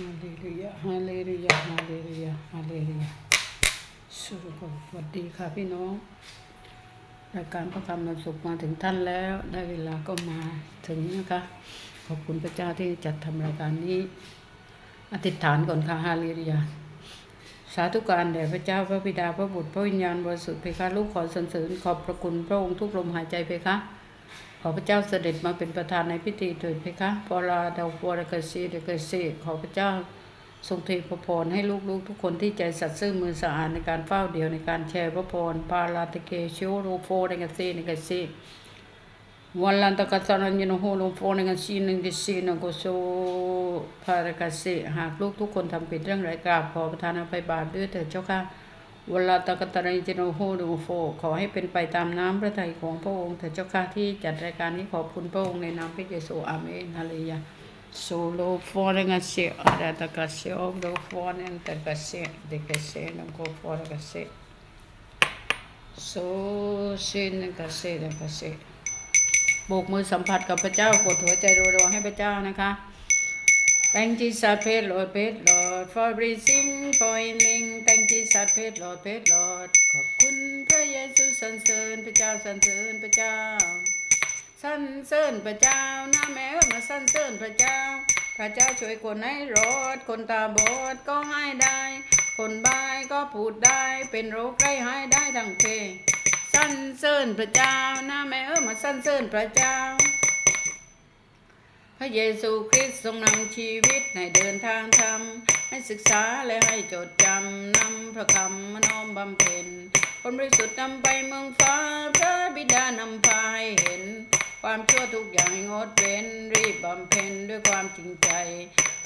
ฮาเลลูยาฮาเลลูยาฮาเลลูยาฮาเลลูยาสุรกสวัสดีค่ะพี่น้องรายการพระคำนำสุขมาถึงท่านแล้ว ได้เวลาก็มาถึงนะคะ ขอบคุณพระเจ้าที่จัดทำรายการนี้ อธิษฐานก่อนค่ะฮาเลลูยาสาธุการแด่พระเจ้าพระบิดาพระบุตรพระวิญญาณบริสุทธิ์เพคะลูกขอสรรเสริญขอบพระคุณพระองค์ทุกลมหายใจเพคะ ขอพระเจ้าเสด็จมาเป็นประธานในพิธีเถิดเพคะปอลาดาวปวรกสีเดกสีขอพระเจ้าทรงเทพระพรให้ลูกๆ ทุกคนที่ใจสัตย์ซื่อมือสะอาดในการเฝ้าเดียวในการแชร์พระพรปาลาตะเกชิโอโรโฟเดกสีเดกสีวันลันตะกัสรันยนโฮโลโฟเดกสีนึงดิสีนโกโซพารกสีหากลูกทุกคนทำผิดเรื่องไรกราบขอประทานอภัยบาปด้วยเถิดเจ้าค่ะ วลาตะกตะริจิโนโฮดูโฟ ขอให้เป็นไปตามน้ำพระทัยของพระองค์เถิดเจ้าค่ะที่จัดรายการนี้ขอบคุณพระองค์ในนามพระเยซูอาเมนฮาเลลูยาโซโลฟอร์เงเซอาราตะกาเซออกโลฟอร์เนตกาเซเดกาเซนโกฟอร์กาเซโซเซนกาเซเกาเซโบกมือสัมผัสกับพระเจ้ากดหัวใจรัวๆให้พระเจ้านะคะ Thank you, Lord, praise Lord, praise Lord, for everything, for healing. Thank you, Lord, praise Lord, praise Lord. ขอบคุณพระเยซูสรรเสริญพระเจ้าสรรเสริญพระเจ้าสรรเสริญพระเจ้านะแม่เอ้ยมาสรรเสริญพระเจ้า พระเจ้าช่วยคนให้รอด คนตาบอดก็ให้ได้ คนบายก็พูดได้ เป็นโรคไร้หายได้ทั้งเพสรรเสริญพระเจ้านะแม่เอ้ยมาสรรเสริญพระเจ้าพระเยซูคริสต์ทรงนำชีวิตให้เดินทางธรรม ให้ศึกษาและให้จดจำนำพระคำมาน้อมบำเพ็ญคนบริสุทธิ์นำไปเมืองฟ้าพระบิดานำพาให้เห็น ความชั่วทุกอย่างงดเว้นรีบบำเพ็ญด้วยความจริงใจ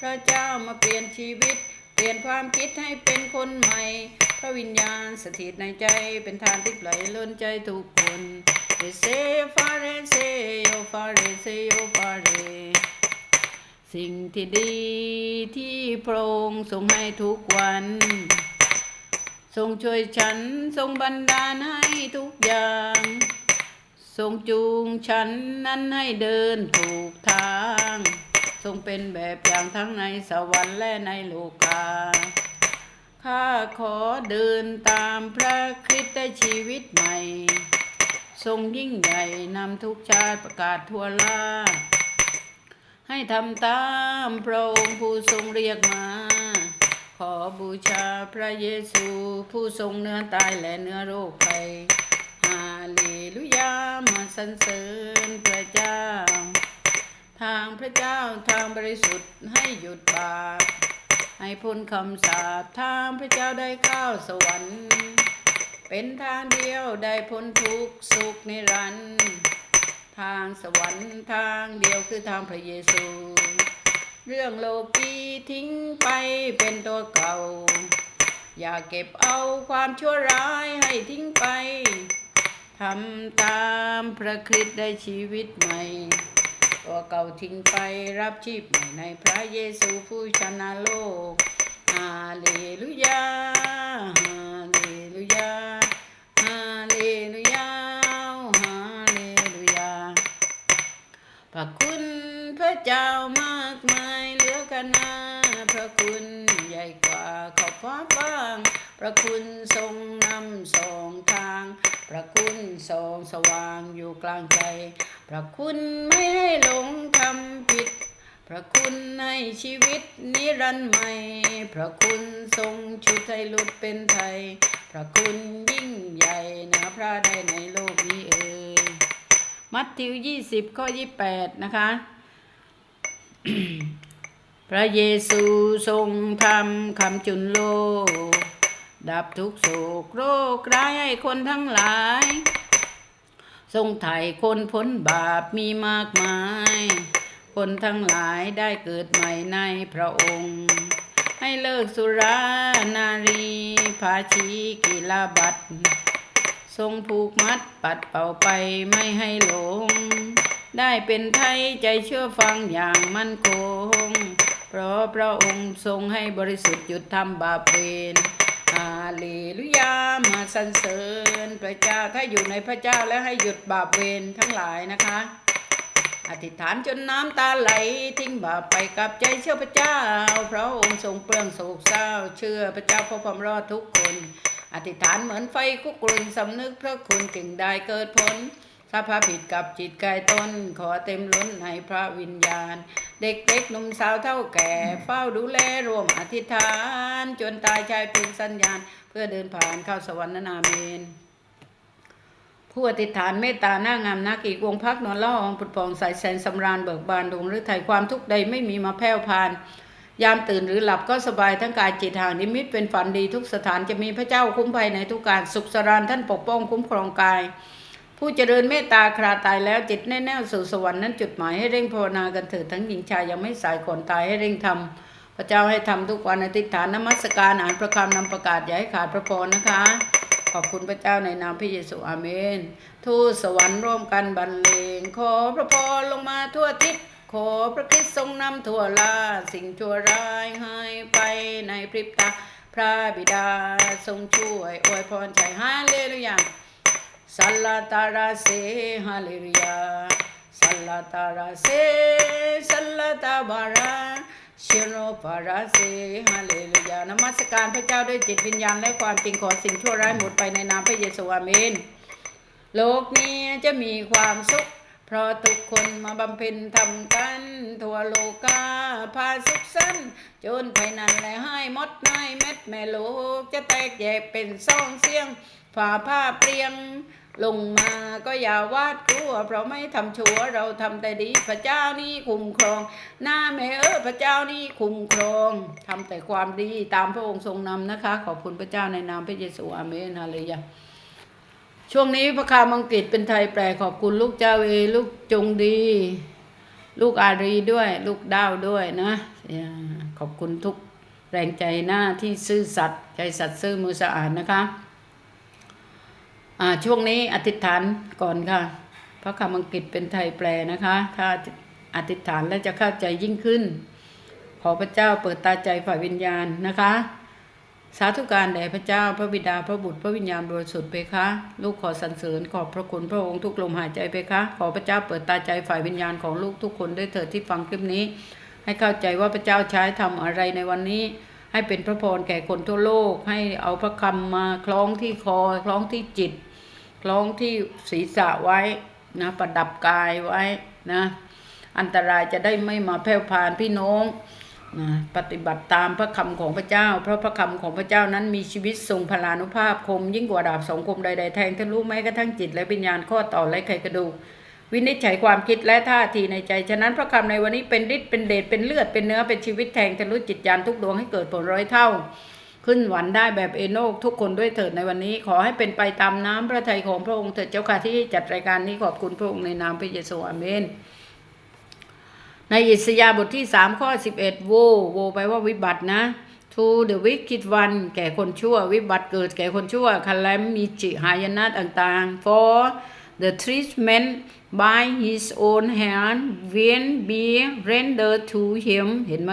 พระเจ้ามาเปลี่ยนชีวิต เปลี่ยนความคิดให้เป็นคนใหม่ พระวิญญาณสถิตในใจเป็นทานที่ไหลล้นใจทุกคนเอเซฟาเรเซโยฟาเรเซโยฟาเร สิ่งที่ดีที่พระองค์ทรงให้ทุกวัน ทรงช่วยฉันทรงบันดาลให้ทุกอย่าง ทรงจูงฉันนั้นให้เดินถูกทาง ทรงเป็นแบบอย่างทั้งในสวรรค์และในโลกาข้าขอเดินตามพระคริสต์ได้ชีวิตใหม่ ทรงยิ่งใหญ่นำทุกชาติประกาศทั่วลา ให้ทำตามพระองค์ผู้ทรงเรียกมา ขอบูชาพระเยซูผู้ทรงเนื้อตายและเนื้อโรคภัยฮาเลลูยามาสรรเสริญพระเจ้า ทางพระเจ้าทางบริสุทธิ์ให้หยุดบาปให้พ้นคำสาปทางพระเจ้าได้เข้าสวรรค์ เป็นทางเดียวได้พ้นทุกข์สุขนิรันดร์ ทางสวรรค์ทางเดียวคือทางพระเยซู เรื่องโลกีทิ้งไปเป็นตัวเก่า อย่าเก็บเอาความชั่วร้ายให้ทิ้งไปทำตามพระคริสต์ได้ชีวิตใหม่ตัวเก่าทิ้งไปรับชีพใหม่ในพระเยซูผู้ชนะโลก ฮาเลลูยา พระคุณพระเจ้ามากมายเหลือกันนาพระคุณใหญ่กว่าขอบฟ้าฟ้างพระคุณทรงนำสองทาง พระคุณสองสว่างอยู่กลางใจ พระคุณไม่ให้หลงทำผิด พระคุณในชีวิตนิรันดร์ใหม่ พระคุณทรงชุดให้หลุดเป็นไทย พระคุณยิ่งใหญ่นะพระใดในโลก มัทธิวยี่สิบข้อยี่แปดนะคะ พระเยซูทรงทำคำจุนโลก ดับทุกโศกโรคร้ายให้คนทั้งหลาย ทรงไถ่คนพ้นบาปมีมากมาย คนทั้งหลายได้เกิดใหม่ในพระองค์ ให้เลิกสุรานารีภาชีกิลาบัต ทรงผูกมัดปัดเป่าไปไม่ให้หลง ได้เป็นไทยใจเชื่อฟังอย่างมั่นคง เพราะพระองค์ทรงให้บริสุทธิ์หยุดทำบาปเวรฮาเลลูยามาสรรเสริญพระเจ้าถ้าอยู่ในพระเจ้าแล้วให้หยุดบาปเวรทั้งหลายนะคะ อธิษฐานจนน้ำตาไหลทิ้งบาปไปกับใจเชื่อพระเจ้า พระองค์ทรงเปลื้องโศกเศร้า เชื่อพระเจ้าพระความรอดทุกคน อธิษฐานเหมือนไฟคุกกลุ่นสำนึกพระคุณจึงได้เกิดผลถ้าพระผิดกับจิตกายตนขอเต็มล้นให้พระวิญญาณ เด็กๆหนุ่มสาวเท่าแก่ เฝ้าดูแลร่วมอธิษฐาน จนตายชายเป็นสัญญาณ เพื่อเดินผ่านเข้าสวรรค์นาเมนผู้อธิษฐานเมตตาหน้างามนักอีกวงพักนอนละอองผุดผ่องใสแสนสำราญเบิกบานดวงหรือไถ่ความทุกข์ใดไม่มีมาแผ่วพาน ยามตื่นหรือหลับก็สบายทั้งกายจิตห่างนิมิตเป็นฝันดีทุกสถานจะมีพระเจ้าคุ้มภัยในทุกการสุขสรานท่านปกป้องคุ้มครองกาย ผู้เจริญเมตตาคราตายแล้วจิตแน่แน่สู่สวรรค์นั้นจุดหมายให้เร่งภาวนากันเถิดทั้งหญิงชายยังไม่สายก่อนตายให้เร่งทำพระเจ้าให้ทำทุกวันอธิษฐานนมัสการอ่านประคำนำประกาศอย่าให้ขาดพระพรนะคะ ขอบคุณพระเจ้าในนามพระเยซูอาเมน ทูตสวรรค์ร่วมกันบรรเลงขอพระพรลงมาทั่วทิศ ขอพระคริสต์ทรงนำทั่วลาสิ่งชั่วร้ายให้ไปในพริบตา พระบิดาทรงช่วยอวยพรใจฮาเลลูยาสัลลาตาราเซฮาเลลูยาสัลลาตาราเซสัลลาตาบาราเชโรปาราเซฮาเลลูยานมัสการพระเจ้าด้วยจิตวิญญาณและความจริงขอสิ่งชั่วร้ายหมดไปในนามพระเยซูอาเมน โลกนี้จะมีความสุข เพราะทุกคนมาบำเพ็ญทำกัน ทั่วโลกาพาสุขสันจนภายนั้นและให้หมดในเม็ดแม่โลก จะแตกแยกเป็นสองเสียงฝ่าผ้าเปรียง ลงมาก็อย่าวาดกลัว เพราะไม่ทำชั่วเราทำแต่ดีพระเจ้านี่คุ้มครอง หน้าแม่เออพระเจ้านี่คุ้มครองทำแต่ความดีตามพระองค์ทรงนำนะคะ ขอบคุณพระเจ้าในนามพระเยซูอาเมนฮาเลลูยา ช่วงนี้พระคามอังกฤษเป็นไทยแปลขอบคุณลูกเจ้าเอ ลูกจงดี ลูกอารีด้วย ลูกดาวด้วยนะ ขอบคุณทุกแรงใจหน้าที่ซื่อสัตย์ใจสัตย์ซื่อมือสะอาดนะคะช่วงนี้อธิษฐานก่อนค่ะ พระคำอังกฤษเป็นไทยแปลนะคะ ถ้าอธิษฐานแล้วจะเข้าใจยิ่งขึ้น ขอพระเจ้าเปิดตาใจฝ่ายวิญญาณนะคะ สาธุการแด่พระเจ้าพระบิดาพระบุตรพระวิญญาณบริสุทธิ์เพคะ ลูกขอสรรเสริญขอบพระคุณพระองค์ทุกลมหายใจเพคะ ขอพระเจ้าเปิดตาใจฝ่ายวิญญาณของลูกทุกคนด้วยเถิดที่ฟังคลิปนี้ ให้เข้าใจว่าพระเจ้าใช้ทำอะไรในวันนี้ ให้เป็นพระพรแก่คนทั่วโลก ให้เอาพระคำมาคล้องที่คอคล้องที่จิต คล้องที่ศีรษะไว้นะประดับกายไว้นะ อันตรายจะได้ไม่มาแพร่พานพี่น้อง นะปฏิบัติตามพระคำของพระเจ้า เพราะพระคำของพระเจ้านั้นมีชีวิตทรงพลานุภาพคม ยิ่งกว่าดาบสองคมใดๆแทงทะลุแม้กระทั่งจิตและวิญญาณข้อต่อและไขกระดูกวินิจฉัยความคิดและท่าทีในใจ ฉะนั้นพระคำในวันนี้เป็นฤทธิ์เป็นเดชเป็นเลือดเป็นเนื้อเป็นชีวิตแทงทะลุจิตญาณทุกดวงให้เกิดผลร้อยเท่า ขึ้นหวันได้แบบเอโนกทุกคนด้วยเถิดในวันนี้ ขอให้เป็นไปตามน้ำพระทัยของพระองค์เถิดเจ้าค่ะที่จัดรายการนี้ขอบคุณพระองค์ในนามพระเยซูอาเมน ในอิสยาบทที่สามข้อสิบเอ็ดโว โวแปว่าวิบัตินะ to the wicked one แก่คนชั่ว วิบัติเกิดแก่คนชั่วคันแลมมีจิหายนะต่างๆ for the treatment by his own hand when be rendered to him เห็นไหม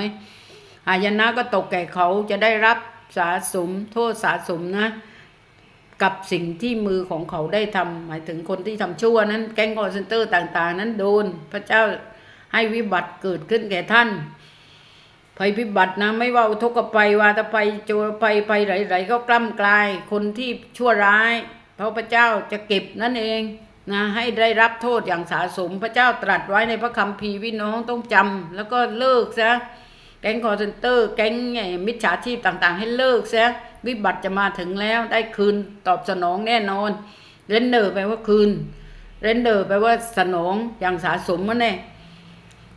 หายนะก็ตกแก่เขาจะได้รับสาสมโทษสาสมนะ กับสิ่งที่มือของเขาได้ทำหมายถึงคนที่ทำชั่วนั้น แก๊งคอร์เซนเตอร์ต่าง ๆ นั้นโดนพระเจ้า ให้วิบัติเกิดขึ้นแก่ท่านภัยพิบัตินะไม่ว่าอุทกภัยวาตภัยโจรภัยภัยไหลๆก็กล้ำกลายคนที่ชั่วร้าย พระพเจ้าจะเก็บนั่นเองนะให้ได้รับโทษอย่างสาสมพระเจ้าตรัสไว้ในพระคัมภีร์พี่น้องต้องจำแล้วก็เลิกซะแก๊งคอร์เซนเตอร์ แก๊งไอ้มิจฉาชีพต่างๆ ให้เลิกซะวิบัติจะมาถึงแล้วได้คืนตอบสนองแน่นอนเรนเดอร์แปลว่าคืนเรนเดอร์แปลว่าสนองอย่างสาสมมันแน่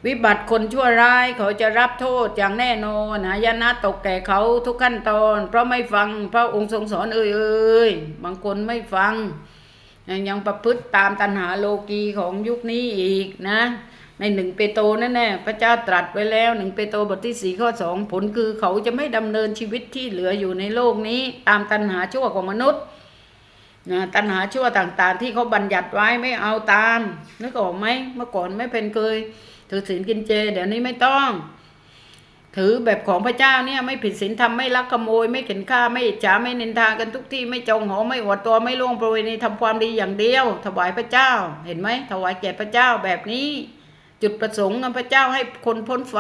วิบัติคนชั่วร้ายเขาจะรับโทษอย่างแน่นอนหายนะตกแก่เขาทุกขั้นตอน เพราะไม่ฟังพระองค์ทรงสอนเอ่ยเอ่ยบางคนไม่ฟัง ยังประพฤติตามตัณหาโลกีของยุคนี้อีกนะ ในหนึ่งเปโตรนั่นแน่พระเจ้าตรัสไว้แล้วหนึ่งเปโตรบทที่สี่ข้อสองผลคือเขาจะไม่ดำเนินชีวิตที่เหลืออยู่ในโลกนี้ ตามตัณหาชั่วของมนุษย์นะตัณหาชั่วต่างๆ ที่เขาบัญญัติไว้ไม่เอาตามนึกออกไหมเมื่อก่อนไม่เป็นเคย ถือศีลกินเจ เดี๋ยวนี้ไม่ต้อง ถือแบบของพระเจ้าเนี่ย ไม่ผิดศีลธรรมไม่ลักขโมย ไม่เข็นฆ่าไม่อิจฉาไม่นินทากันทุกที่ไม่จองหอไม่อวดตัวไม่ล่วงประเวณีทำความดีอย่างเดียว ถวายพระเจ้า เห็นไหมถวายแก่พระเจ้าแบบนี้ จุดประสงค์ของพระเจ้าให้คนพ้นไฟ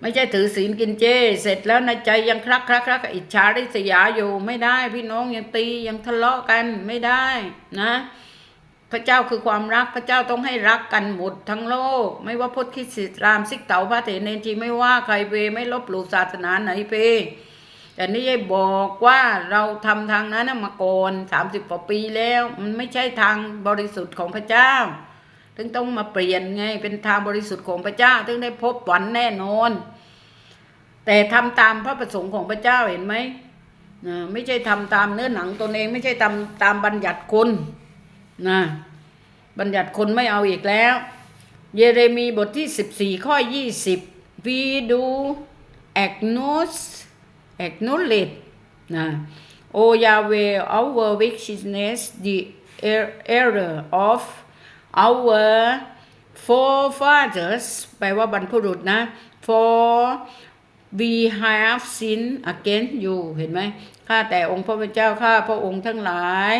ไม่ใช่ถือศีลกินเจ เสร็จแล้วในใจยังคลักคลักคลักอิจฉาริษยาอยู่ไม่ได้ พี่น้องยังตียังทะเลาะกันไม่ได้นะ พระเจ้าคือความรักพระเจ้าต้องให้รักกันหมดทั้งโลก ไม่ว่าพุทธคริสต์อิสลามซิกเต๋าพระเถรเนนทีไม่ว่าใครเวไม่ลบหลู่ศาสนาไหนเพแต่นี่ยายบอกว่าเราทำทางนั้นมาก่อนสามสิบกว่าปีแล้ว มันไม่ใช่ทางบริสุทธิ์ของพระเจ้าถึงต้องมาเปลี่ยนไงเป็นทางบริสุทธิ์ของพระเจ้าถึงได้พบหวันแน่นอน แต่ทำตามพระประสงค์ของพระเจ้าเห็นไหมไม่ใช่ทำตามเนื้อหนังตนเอง ไม่ใช่ทำตามบัญญัติคน นะบัญญัติคนไม่เอาอีกแล้ว เยเรมีบทที่ 14 ข้อ 20 we do acknowledge acknowledge นะ O Yahweh our wickedness the er- error of our forefathers แปลว่าบรรพบุรุษนะ for we have sinned against you เห็นไหมข้าแต่องค์พระผู้เจ้าข้าพระองค์ทั้งหลาย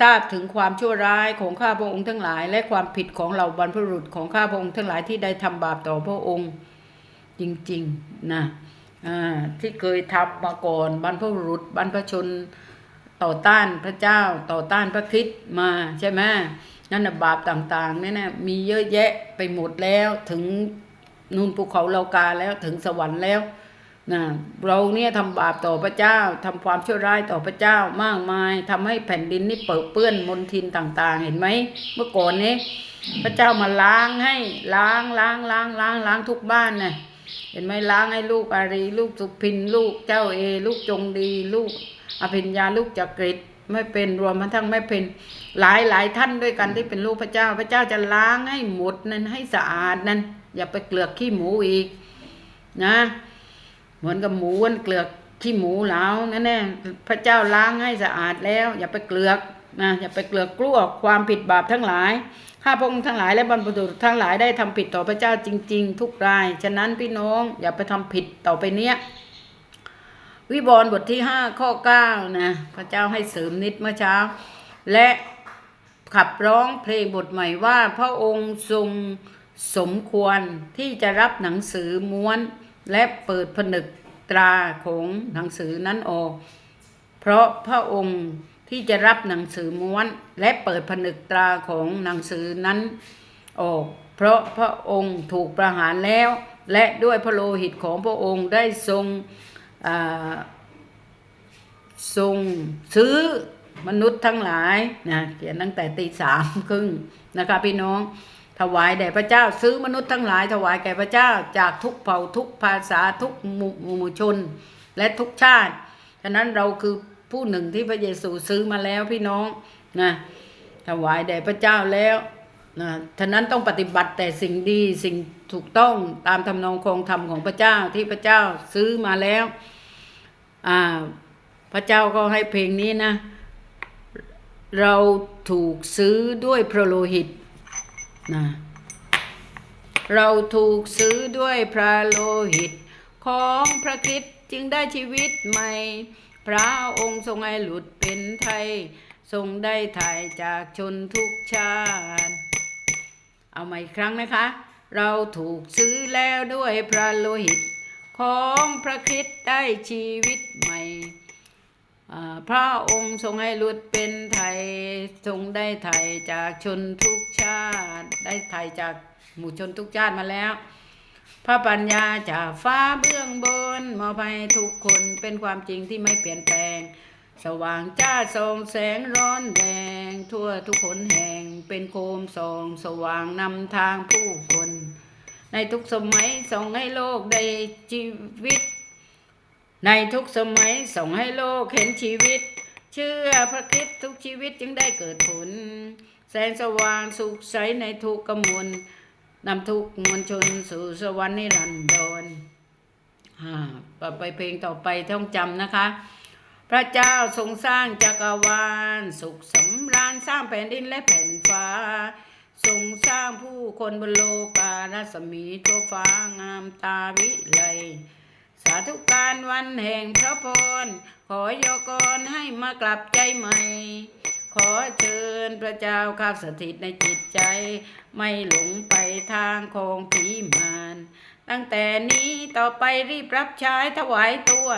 ทราบถึงความชั่วร้ายของข้าพระองค์ทั้งหลาย และความผิดของเหล่าบรรพบุรุษของข้าพระองค์ทั้งหลายที่ได้ทำบาปต่อพระองค์จริงๆนะที่เคยทำมาก่อนบรรพบุรุษบรรพชนต่อต้านพระเจ้าต่อต้านพระคริสต์มาใช่ไหมนั่นนะบาปต่างๆเนี่ยนะมีเยอะแยะไปหมดแล้วถึงนูนภูเขาเลากาแล้วถึงสวรรค์แล้ว นะเราเนี่ยทำบาปต่อพระเจ้าทำความชั่วร้ายต่อพระเจ้ามากมายทำให้แผ่นดินนี่เปิดเปื้อนมลทินต่าง ๆ เห็นไหมเมื่อก่อนนี้พระเจ้ามาล้างให้ล้างล้างล้างล้างล้างทุกบ้านน่ะเห็นไหมล้างให้ลูกอารีลูกสุพินลูกเจ้าเอ ลูกจงดี ลูกอภิญญาลูกจักริดไม่เป็นรวมทั้งไม่เป็นหลายหลายท่านด้วยกันที่เป็นลูกพระเจ้า พระเจ้าจะล้างให้หมดนั้นให้สะอาดนั้น อย่าไปเกลือกขี้หมูอีกนะ เหมือนกับหมูนเกลือกขี้หมูแล้วนั่นแน่พระเจ้าล้างให้สะอาดแล้ว อย่าไปเกลือกนะอย่าไปเกลือกกลัวความผิดบาปทั้งหลายข้าพระองค์ทั้งหลายและบรรพบุรุษทั้งหลายได้ทำผิดต่อพระเจ้าจริง ๆ ทุกราย ฉะนั้นพี่น้องอย่าไปทำผิดต่อไปเนี้ยวิบรณ์บทที่ห้าข้อเก้านะพระเจ้าให้เสริมนิดเมื่อเช้า และขับร้องเพลงบทใหม่ว่าพระองค์ทรงสมควรที่จะรับหนังสือม้วน และเปิดผนึกตราของหนังสือนั้นออก เพราะพระองค์ที่จะรับหนังสือม้วน และเปิดผนึกตราของหนังสือนั้นออก เพราะพระองค์ถูกประหารแล้ว และด้วยพระโลหิตของพระองค์ได้ทรงทรงซื้อมนุษย์ทั้งหลายนะเขียนตั้งแต่ตีสามครึ่งนะคะพี่น้อง ถวายแด่พระเจ้าซื้อมนุษย์ทั้งหลายถวายแก่พระเจ้าจากทุกเผ่าทุกภาษาทุกหมู่ชน และทุกชาติ ฉะนั้นเราคือผู้หนึ่งที่พระเยซูซื้อมาแล้วพี่น้องนะถวายแด่พระเจ้าแล้วนะฉะนั้นต้องปฏิบัติแต่สิ่งดีสิ่งถูกต้องตามทำนองครองธรรมของพระเจ้าที่พระเจ้าซื้อมาแล้วอ่าพระเจ้าก็ให้เพลงนี้นะ เราถูกซื้อด้วยพระโลหิต นะเราถูกซื้อด้วยพระโลหิต ของพระคริสต์จึงได้ชีวิตใหม่ พระองค์ทรงให้หลุดเป็นไทย ทรงได้ถ่ายจากชนทุกชาติ เอาใหม่อีกครั้งนะคะ เราถูกซื้อแล้วด้วยพระโลหิต ของพระคริสต์ได้ชีวิตใหม่ พระองค์ทรงให้หลุดเป็นไทยทรงได้ไทยจากชนทุกชาติ ได้ไทยจากหมู่ชนทุกชาติมาแล้ว พระปัญญาจากฟ้าเบื้องบนมอบให้ทุกคนเป็นความจริงที่ไม่เปลี่ยนแปลง สว่างจ้าส่องแสงร้อนแดงทั่วทุกคนแห่งเป็นโคมส่องสว่างนำทางผู้คน ในทุกสมัยส่องให้โลกได้ชีวิต ในทุกสมัยส่งให้โลกเห็นชีวิต เชื่อพระคริสต์ทุกชีวิตจึงได้เกิดผล แสงสว่างสุขใสในทุกกมลนำทุกมวลชนสู่สวรรค์นิรันดรอ่าต่อไปเพลงต่อไปท่องจำนะคะ พระเจ้าทรงสร้างจักรวาล สุขสำราญสร้างแผ่นดินและแผ่นฟ้า ทรงสร้างผู้คนบนโลการัศมีทั่วฟ้างามตาวิไลาธุการวันแห่งพระพร ขอยกรให้มากลับใจใหม่ขขอเชิญพระเจ้าข้าสถิตในจิตใจ ไม่หลงไปทางของผีมารตั้งแต่นี้ต่อไปรีบรับใช้ถวายตัว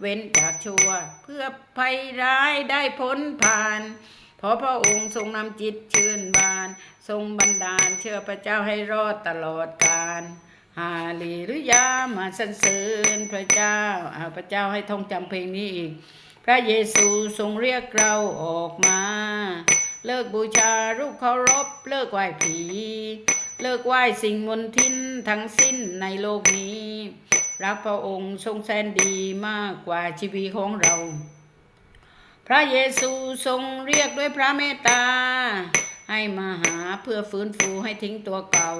เว้นจากชั่ว เพื่อภัยร้ายได้พ้นผ่านเพราะพระองค์ทรงนำจิตชื่นบาน ทรงบันดาลเชื่อพระเจ้าให้รอดตลอดกาล ฮาเลลุยามาสรรเสริญพระเจ้าอาพระเจ้าให้ท่องจำเพลงนี้อีก พระเยซูทรงเรียกเราออกมา เลิกบูชารูปเคารพ เลิกไหว้ผี เลิกไหว้สิ่งมนทินทั้งสิ้นในโลกนี้ รักพระองค์ทรงแสนดีมากกว่าชีวิตของเรา พระเยซูทรงเรียกด้วยพระเมตตา ให้มาหาเพื่อฟื้นฟูให้ทิ้งตัวเก่า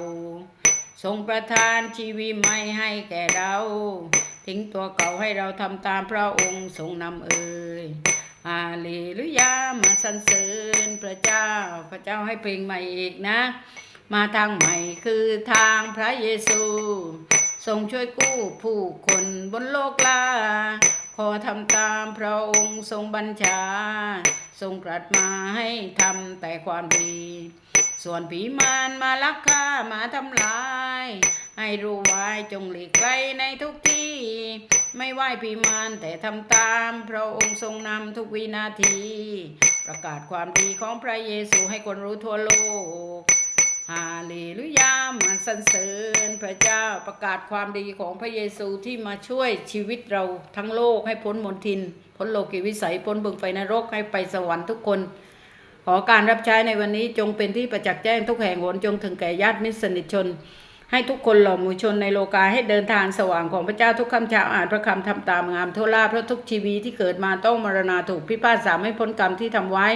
ทรงประทานชีวิตใหม่ให้แก่เรา ทิ้งตัวเก่าให้เราทำตามพระองค์ทรงนำเอ่ยฮาเลลุยามาสรรเสริญพระเจ้า พระเจ้าให้เพลงใหม่อีกนะ มาทางใหม่คือทางพระเยซู ทรงช่วยกู้ผู้คนบนโลกลาขอทำตามพระองค์ทรงบัญชา ทรงตรัสมาให้ทำแต่ความดี ส่วนผีมารมาลักฆ่ามาทำลาย ให้รู้ไว้จงหลีกไกลในทุกที่ ไม่ไหวผีมารแต่ทำตามพระองค์ทรงนำทุกวินาที ประกาศความดีของพระเยซูให้คนรู้ทั่วโลกฮาเลลุยามาสรรเสริญพระเจ้าประกาศความดีของพระเยซูที่มาช่วยชีวิตเราทั้งโลกให้พ้นมนทิน พ้นโลกิวิสัยพ้นบึงไฟนรกให้ไปสวรรค์ทุกคน ขอการรับใช้ในวันนี้จงเป็นที่ประจักษ์แจ้งทุกแห่งหนจงถึงแก่ญาติมิตรสนิทชน ให้ทุกคนหล่อหมู่ชนในโลกาให้เดินทางสว่างของพระเจ้าทุกคำชาวอ่านพระคำทำตามงามทั่วลาเพราะทุกชีวิตที่เกิดมาต้องมรณาถูกพิพากษาไม่พ้นกรรมที่ทำไว้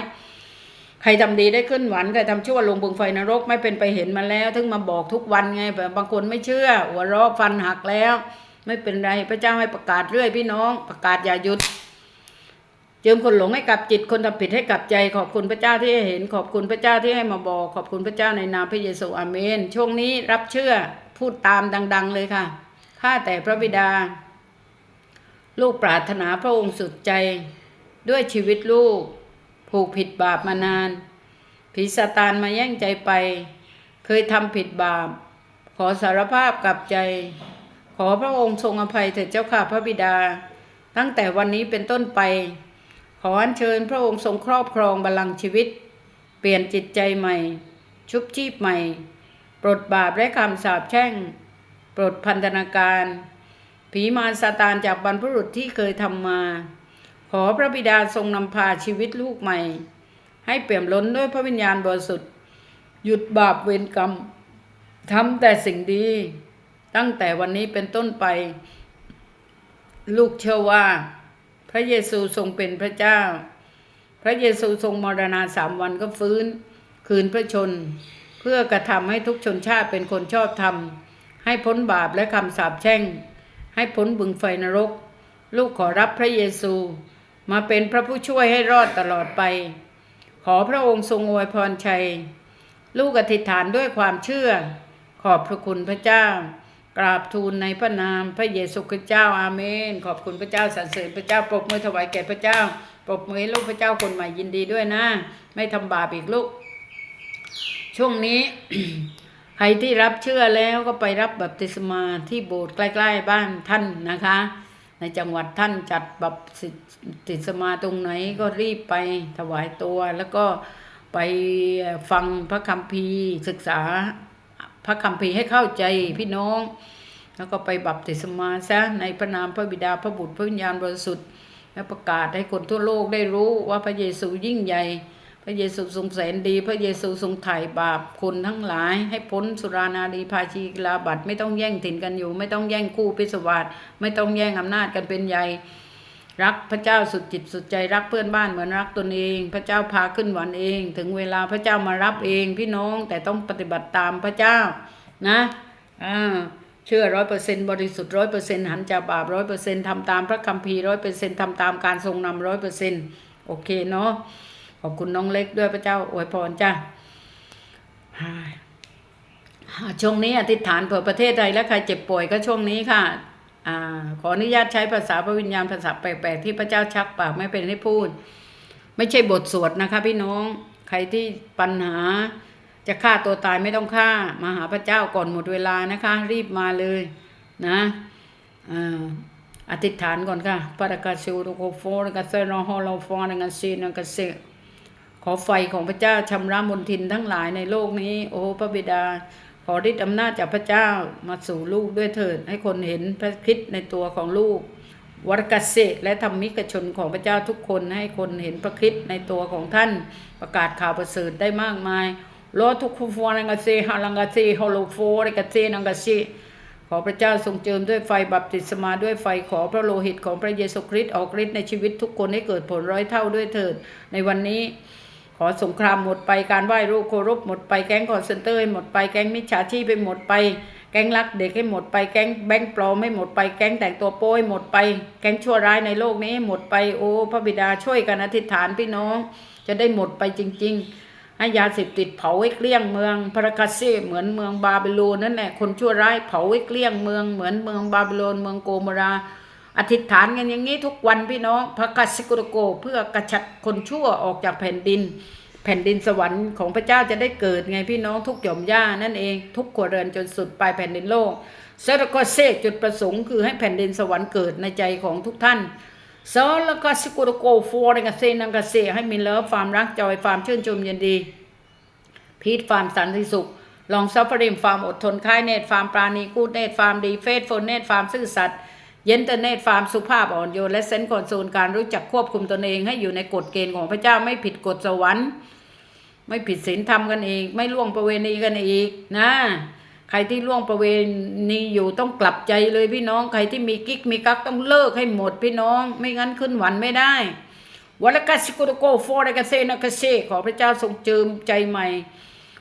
ใครทำดีได้ขึ้นหวันใครทำชั่วลงบึงไฟนรกไม่เป็นไปเห็นมาแล้วถึงมาบอกทุกวันไงบางคนไม่เชื่อหัวราะฟันหักแล้ว ไม่เป็นไรพระเจ้าให้ประกาศเรื่อยพี่น้อง ประกาศอย่าหยุด เจิมคนหลงให้กลับจิตคนทำผิดให้กลับใจ ขอบคุณพระเจ้าที่ให้เห็น ขอบคุณพระเจ้าที่ให้มาบอก ขอบคุณพระเจ้าในนามพระเยซูอาเมน ช่วงนี้รับเชื่อพูดตามดัง ๆ เลยค่ะข้าแต่พระบิดา ลูกปรารถนาพระองค์สุดใจ ด้วยชีวิตลูก ผูกผิดบาปมานาน ผีสตานมาแย่งใจไป เคยทำผิดบาป ขอสารภาพกลับใจ ขอพระองค์ทรงอภัยเถิดเจ้าค่ะพระบิดา ตั้งแต่วันนี้เป็นต้นไป ขออัญเชิญพระองค์ทรงครอบครองบัลลังก์ชีวิต เปลี่ยนจิตใจใหม่ ชุบชีพใหม่ ปลดบาปและคำสาปแช่ง ปลดพันธนาการ ผีมารซาตานจากบรรพบุรุษที่เคยทำมา ขอพระบิดาทรงนำพาชีวิตลูกใหม่ ให้เปี่ยมล้นด้วยพระวิญญาณบริสุทธิ์ หยุดบาปเวรกรรมทำแต่สิ่งดี ตั้งแต่วันนี้เป็นต้นไป ลูกเชื่อว่า พระเยซูทรงเป็นพระเจ้า พระเยซูทรงมรณาสามวันก็ฟื้น คืนพระชน เพื่อกระทำให้ทุกชนชาติเป็นคนชอบธรรม ให้พ้นบาปและคำสาปแช่ง ให้พ้นบึงไฟนรก ลูกขอรับพระเยซู มาเป็นพระผู้ช่วยให้รอดตลอดไป ขอพระองค์ทรงอวยพรชัย ลูกอธิษฐานด้วยความเชื่อ ขอบพระคุณพระเจ้า กราบทูลในพระนามพระเยซูคริสต์เจ้าอาเมน ขอบคุณพระเจ้าสรรเสริญพระเจ้าปรบมือถวายแก่พระเจ้า ปรบมือลูกพระเจ้าคนใหม่ยินดีด้วยนะ ไม่ทำบาปอีกลูก ช่วงนี้ ใครที่รับเชื่อแล้วก็ไปรับบัพติศมาที่โบสถ์ใกล้ ๆ บ้านท่านนะคะ ในจังหวัดท่านจัดบัพติศมาตรงไหนก็รีบไปถวายตัว แล้วก็ไปฟังพระคัมภีร์ศึกษา พระคัมภีร์ให้เข้าใจพี่น้อง แล้วก็ไปบัพติศมาซะในพระนามพระบิดาพระบุตรพระวิญญาณบริสุทธิ์และประกาศให้คนทั่วโลกได้รู้ว่าพระเยซูยิ่งใหญ่ พระเยซูทรงแสนดี พระเยซูทรงไถ่บาปคนทั้งหลาย ให้พ้นสุรานารีภาชีกลาบัตไม่ต้องแย่งถิ่นกันอยู่ ไม่ต้องแย่งคู่พิศวาสไม่ต้องแย่งอำนาจกันเป็นใหญ่ รักพระเจ้าสุดจิตสุดใจรักเพื่อนบ้านเหมือนรักตนเอง พระเจ้าพาขึ้นวันเอง ถึงเวลาพระเจ้ามารับเองพี่น้องแต่ต้องปฏิบัติตามพระเจ้านะอ่าเชื่อร้อยเปอร์เซ็นต์บริสุทธิ์ร้อยเปอร์เซ็นต์หันจากบาปร้อยเปอร์เซ็นต์ทำตามพระคัมภีร์ร้อยเปอร์เซ็นต์ทำตามการทรงนำร้อยเปอร์เซ็นต์โอเคเนาะขอบคุณน้องเล็กด้วยพระเจ้าอวยพรจ้าช่วงนี้อธิษฐานเผื่อประเทศไทยและใครเจ็บป่วยก็ช่วงนี้ค่ะ อขออนุญาตใช้ภาษาพระวิญญาณภาษาแปลกๆที่พระเจ้าชักปากไม่เป็นให้พูด ไม่ใช่บทสวดนะคะ พี่น้องใครที่ปัญหาจะฆ่าตัวตายไม่ต้องฆ่ามาหาพระเจ้าก่อนหมดเวลานะคะ รีบมาเลยนะอธิษฐานก่อนค่ะปารากาชูโรโกโฟรกาเซโนฮอลฟอนกาซีนกาเซขอไฟของพระเจ้าชำระมลทินทั้งหลายในโลกนี้ โอ้พระบิดา ขอฤทธิอำนาจจากพระเจ้ามาสู่ลูกด้วยเถิด ให้คนเห็นพระคริสต์ในตัวของลูกวรกเสษและธรรมิกชนของพระเจ้าทุกคนให้คนเห็นพระคริสต์ในตัวของท่านประกาศข่าวประเสริฐได้มากมายโลทุกคุฟวนังกเซฮาลังกเซฮอโลโฟรกเซนังกเซขอพระเจ้าทรงเจิมด้วยไฟบัพติศมาด้วยไฟขอพระโลหิตของพระเยซูคริสต์ออกฤทธิ์ในชีวิตทุกคนให้เกิดผลร้อยเท่าด้วยเถิด ในวันนี้ อสงครามหมดไปการไหว้รูปเครพหมดไปแก๊งคอนเซนเตอร์ให้หมดไปแก๊งมิจฉาชีพไปหมดไปแก๊งลักเด็กให้หมดไปแก๊งแบงค์ปลอมให้หมดไปแก๊งแต่งตัวโป้ให้หมดไป แก๊งชั่วร้ายในโลกนี้หมดไปโอ้พระบิดาช่วยกันอธิษฐานพี่น้อง จะได้หมดไปจริง ๆ ให้ยาเสพติดเผาให้เกลี้ยงเมืองพระกาเซ่เหมือนเมืองบาบิโลนนั่นแหละคนชั่วร้ายเผาให้เกลี้ยงเมืองเหมือนเมืองบาบิโลนเมืองโกโมรา อธิษฐานกันอย่างนี้ทุกวันพี่น้องพระกัสกุรโกเพื่อกระชัดคนชั่วออกจากแผ่นดิน แผ่นดินสวรรค์ของพระเจ้าจะได้เกิดไงพี่น้องทุกหย่อมย่านั่นเองทุกครัวเรือนจนสุดปลายแผ่นดินโลกเซรกเซจุดประสงค์คือให้แผ่นดินสวรรค์เกิดในใจของทุกท่านเซรกสิกุรโกฟอร์กเซนังกเซให้มีเลิฟความรักจอยความชื่นชมยินดีพีทฟาร์มสันติสุขลองซัฟฟริมฟาร์มอดทนค่ายเนตฟาร์มปราณีกูดเนตฟาร์มดีเฟสโฟนเนตฟาร์มซื่อสัตย์ เย็นเตอร์เนตฟาร์มสุภาพอ่อนโยนและเซนคอนโซลการรู้จักควบคุมตนเองให้อยู่ในกฎเกณฑ์ของพระเจ้าไม่ผิดกฎสวรรค์ ไม่ผิดศีลธรรมกันอีก ไม่ล่วงประเวณีกันอีกนะใครที่ล่วงประเวณีอยู่ต้องกลับใจเลยพี่น้องใครที่มีกิ๊กมีกักต้องเลิกให้หมดพี่น้อง ไม่งั้นขึ้นหวันไม่ได้วัลกัสกุโรโกฟอร์กเซนักเซขอพระเจ้าทรงเจิมใจใหม่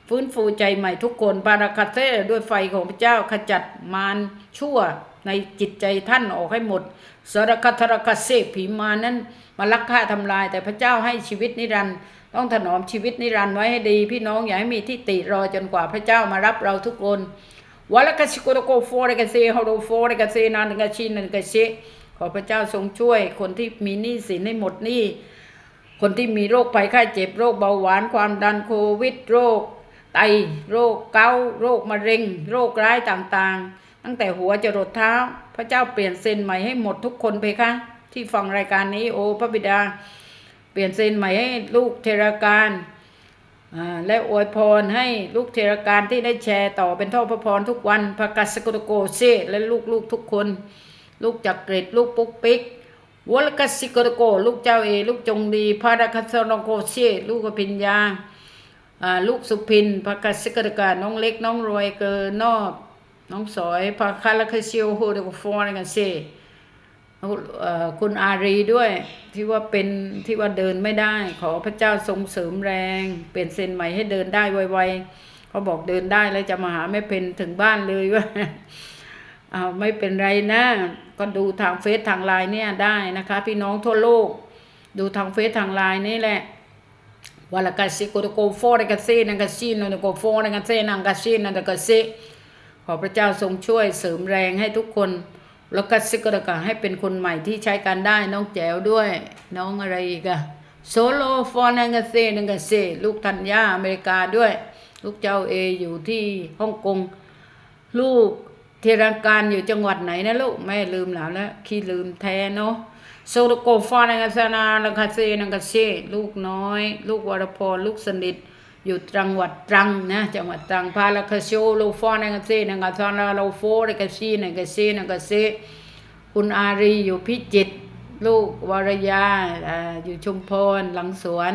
ฟื้นฟูใจใหม่ทุกคนบาราคาเซด้วยไฟของพระเจ้าขจัดมารชั่ว ในจิตใจท่านออกให้หมดสารคทรคเซผีมานั้นมาลักฆ่าทำลาย แต่พระเจ้าให้ชีวิตนิรันดร์ต้องถนอมชีวิตนิรันดร์ไว้ให้ดี พี่น้องอย่าให้มีที่ติรอจนกว่าพระเจ้ามารับเราทุกคนวลกัสสิโกโรโกโฟรกเซฮอโรโฟรกเซนันกชินันกเชขอพระเจ้าทรงช่วย คนที่มีหนี้สินให้หมดหนี้คนที่มีโรคภัยไข้เจ็บโรคเบาหวานความดันโควิด โรค ไตโรคเกาโรคมะเร็ง โรคร้ายต่างๆ ตั้งแต่หัวจรดเท้า พระเจ้าเปลี่ยนเซนใหม่ให้หมดทุกคนเพคะ ที่ฟังรายการนี้โอ้พระบิดา เปลี่ยนเซนใหม่ให้ลูกเทรการอ่าและอวยพรให้ลูกเทรการที่ได้แชร์ต่อเป็นท่อพระพรทุกวันพระกัสกุตโกเซและลูกๆทุกคน ลูกจักเกรดลูกปุ๊กปิ๊กวลกัสิกรโก ลูกเจ้าเอ ลูกจงดีพระราคัสโนโกเชลูกอภิญญาอ่าลูกสุพินพระกัสสิกรกาน้องเล็กน้องรวยเกินนอก น้องสอยพระคาราคาซิโอโฮเดกฟอร์กันเซคุณอารีด้วยที่ว่าเป็นที่ว่าเดินไม่ได้ ขอพระเจ้าทรงเสริมแรง เปลี่ยนเส้นใหม่ให้เดินได้ไวๆเขาบอกเดินได้แล้วจะมาหาแม่เพนถึงบ้านเลยว่าอ้าไม่เป็นไรนะ ก็ดูทางเฟซทางไลน์เนี่ยได้นะคะ พี่น้องทั่วโลก ดูทางเฟซทางไลน์นี่แหละวลกัสซิโกโกโฟรกัสซีนังกัสซีนังโกโฟนังกัสซีนังกัสซีนังกัสซี ขอพระเจ้าทรงช่วยเสริมแรงให้ทุกคน แล้วก็ซิกระกาให้เป็นคนใหม่ที่ใช้การได้น้องแจ๋วด้วย น้องอะไรอีกอะโซโลฟอนังกัสซีนังกัสซีลูกธัญญาอเมริกาด้วย ลูกเจ้าเออยู่ที่ฮ่องกงลูกเทรังการอยู่จังหวัดไหนนะลูกแม่ลืมแล้วแล้วขี้ลืมแท้เนาะโซโลโกฟานังกาซานาลังคาเซนังกเซลูกน้อย ลูกวรพรลูกสนิท อยู่จังหวัดตรังนะจังหวัดตรังพาลาคาโชโลฟานังกาเซนังกาซานาโลโฟนังกาซีนังกาเซนังกาเซคุณอารีอยู่พิจิตรลูกวรยาอยู่ชุมพรหลังสวน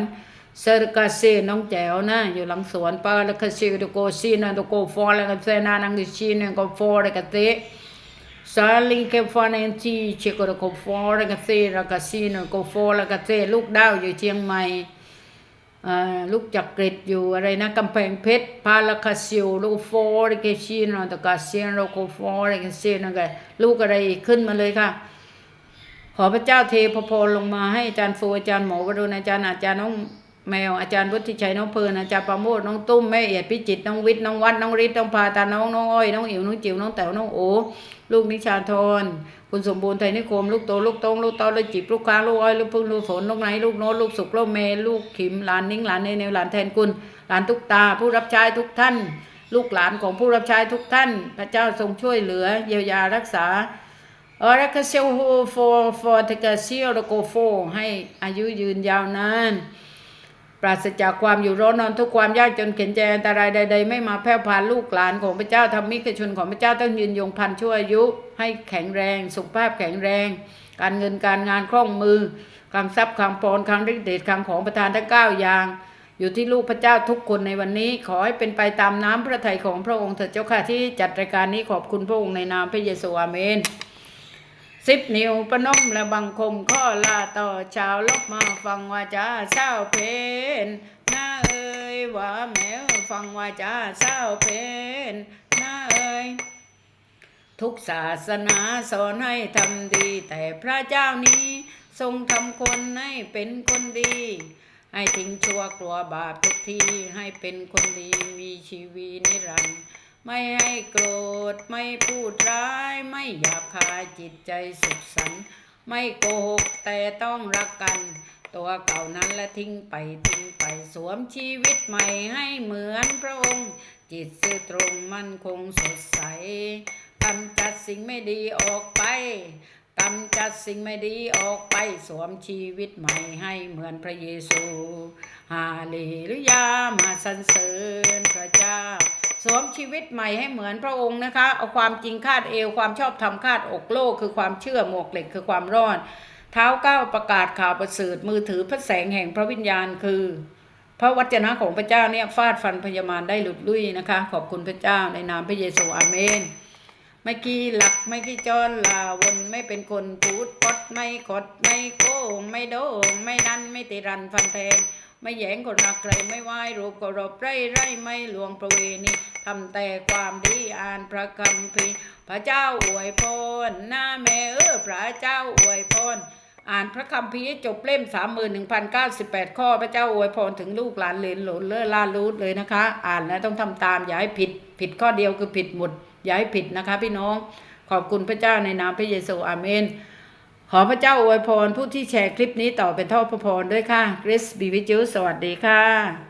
เซอร์กาเซน้องแจ๋วนะอยู่หลังสวนปาลคาเซตโกซีนันตโกฟอลกาเซนานังดิชีนังโกฟอลกาเตซาลิงเคฟานนทีเชโกโกฟอลกาเซรากาซีนังโกฟอลกาเตลูกดาวอยู่เชียงใหม่ ลูกจักริดอยู่อะไรนะกำแพงเพชรพาลคาซิโลูกฟอลกชีนันตกาเซียนโลโกฟอลกาเซนังกลูกอะไรขึ้นมาเลยค่ะ ขอพระเจ้าเทพพรลงมาให้อาจารย์โฟอาจารย์หมอวรุณอาจารย์อาจารย์น้องแมวอาจารย์วุฒิชัยน้องเพลินอาจารย์ประโมทน้องตุ้มแม่เอียดพิจิตน้องวิทย์น้องวัดน้องฤทธิ์น้องพาตาน้องน้องอ้อยน้องอิ๋วน้องจิ๋วน้องแต๋วน้องโอลูกนิชาธร คุณสมบูรณ์ไทยนิคมลูกโตลูกโตงลูกโตลูกจิบลูกค้างลูกอ้อยลูกพึ่งลูกฝนลูกไหนลูกโน้ตลูกสุกลูกเมลูกขิมหลานนิ้งหลานเนเนวหลานแทนกุลหลานทุกตา ผู้รับใช้ทุกท่าน ลูกหลานของผู้รับใช้ทุกท่าน พระเจ้าทรงช่วยเหลือ เยียวยารักษาออรักเซลโฮโฟฟอร์ตกาเซียลโกโฟให้อายุยืนยาวนาน ปราศจากความอยู่ร้อนนอนทุกความยากจนเข็นใจอันตรายใด ๆ ไม่มาแพร่พานลูกหลานของพระเจ้าธรรมิกชนของพระเจ้าต้องยืนยงพันชั่วอายุ ให้แข็งแรง สุขภาพแข็งแรง การเงินการงานคล่องมือคลังทรัพย์คลังปอนคลังฤทธิ์เดชคลังของประทานทั้งเก้าอย่าง อยู่ที่ลูกพระเจ้าทุกคนในวันนี้ ขอให้เป็นไปตามน้ำพระทัยของพระองค์เถิดเจ้าค่ะที่จัดรายการนี้ขอบคุณพระองค์ในนามพระเยซูอาเมน สิบนิ้วปนมและบังคมข้อลาต่อชาวลบมาฟังว่าจาเศร้าเพนหน้าเอ้ยว่าแมวฟังว่าจาเศร้าเพนหน้าเอ้ยทุกศาสนาสอนให้ทำดี แต่พระเจ้านี้ทรงทำคนให้เป็นคนดี ให้ทิ้งชั่วกลัวบาปทุกทีให้เป็นคนดีมีชีวีนิรันดร์ ไม่ให้โกรธ ไม่พูดร้าย ไม่หยาบคายจิตใจสุขสันต์ไม่โกหกแต่ต้องรักกัน ตัวเก่านั้นและทิ้งไปทิ้งไปสวมชีวิตใหม่ให้เหมือนพระองค์ จิตซื่อตรงมั่นคงสดใสกำจัดสิ่งไม่ดีออกไปกำจัดสิ่งไม่ดีออกไปสวมชีวิตใหม่ให้เหมือนพระเยซู ฮาเลลูยามาสรรเสริญพระเจ้า สวมชีวิตใหม่ให้เหมือนพระองค์นะคะ เอาความจริงคาดเอว ความชอบธรรมคาดอกโลก คือความเชื่อหมวกเหล็กคือความรอด เท้าก้าวประกาศข่าวประเสริฐมือถือพระแสงแห่งพระวิญญาณคือพระวจนะของพระเจ้าเนี่ยฟาดฟันพยามารได้หลุดลุ่ยนะคะ ขอบคุณพระเจ้าในนามพระเยซูอาเมน ไม่กี้หลักไม่กี้จอนลาวนไม่เป็นคนพูดปดไม่ขดไม่โกงไม่โดงไม่ดันไม่ติรันฟันแทง ไม่แย่งคนรักใครไม่ไหวรูปก็รบไร่ไร่ไม่หลวงประเวณีทำแต่ความดีอ่านพระคัมภีพระเจ้าอวยพรหน้าแม่เออพระเจ้าอวยพรอ่านพระคัมภีจบเล่มสามหมื่นหนึ่งพันเก้าสิบแปดข้อพระเจ้าอวยพรถึงลูกหลานเลนหลนเล่อลาลูดเลยนะคะ อ่านแล้วต้องทำตามอย่าให้ผิด ผิดข้อเดียวคือผิดหมดอย่าให้ผิดนะคะพี่น้องขอบคุณพระเจ้าในนามพระเยซูอาเมน ขอพระเจ้าอวยพรผู้ที่แชร์คลิปนี้ต่อเป็นท่อพระพรด้วยค่ะคริสบีวิจิวสวัสดีค่ะ